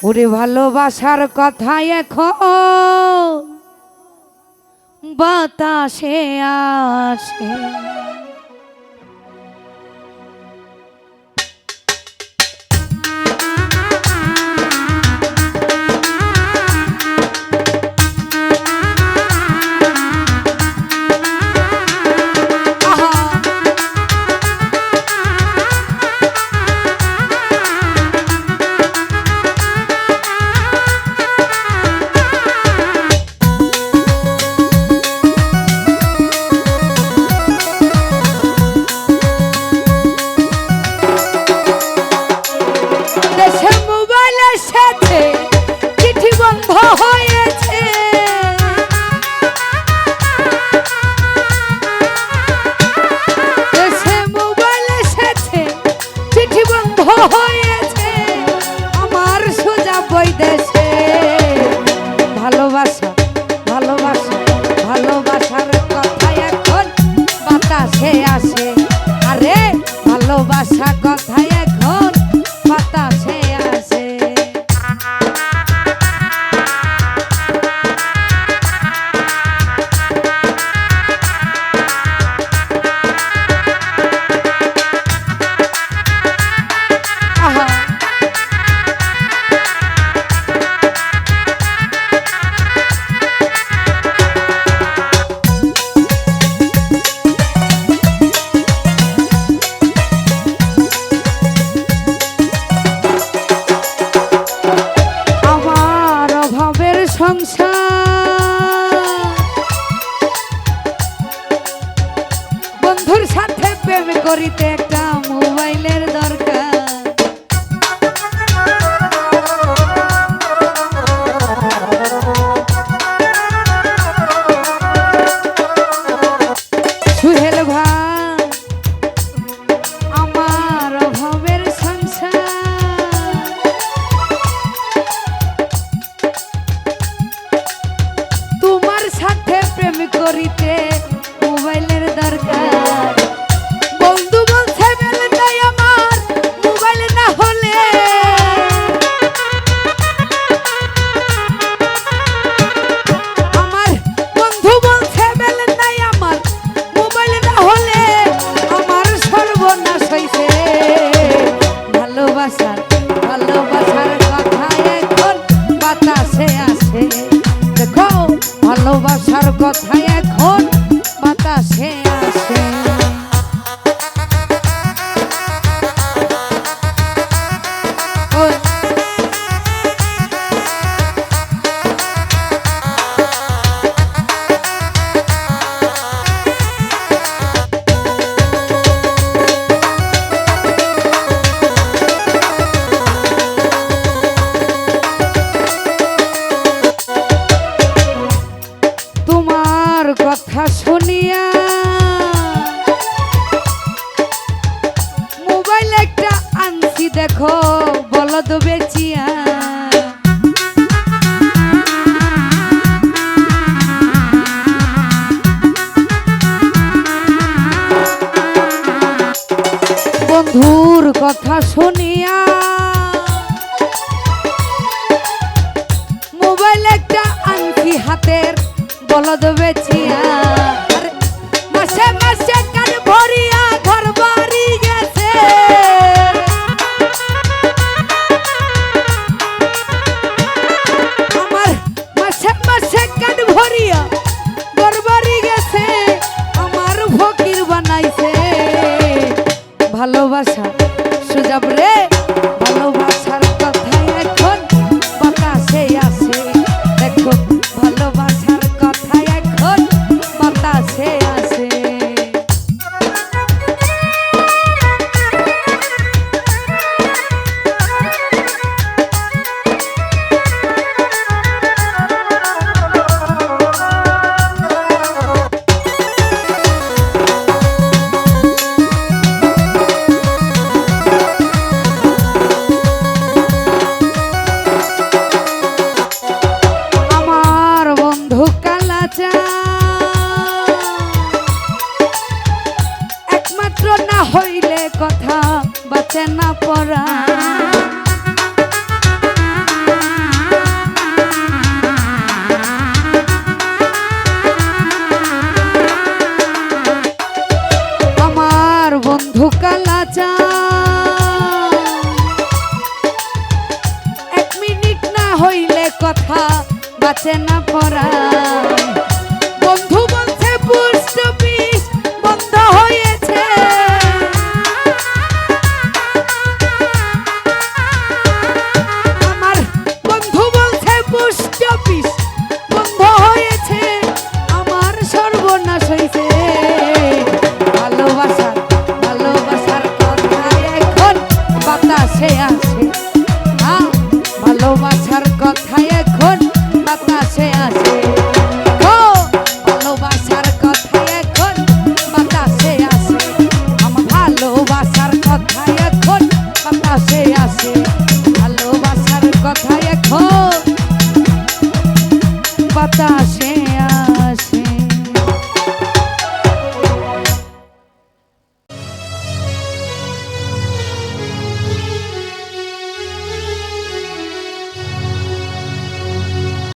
পুরে ভালোবাসার কথা এখন বাতাসে আসে। ভালোবাসা ভালোবাসার কথা এখন বাতাসে আসে। আরে ভালোবাসা কথা কথা এখন বাতাসে। দেখো বলদ বেচিয়া। বন্ধুর কথা শুনিয়া মোবাইল একটা আংটি হাতের বলদ বেচিয়া। lo vas a পরা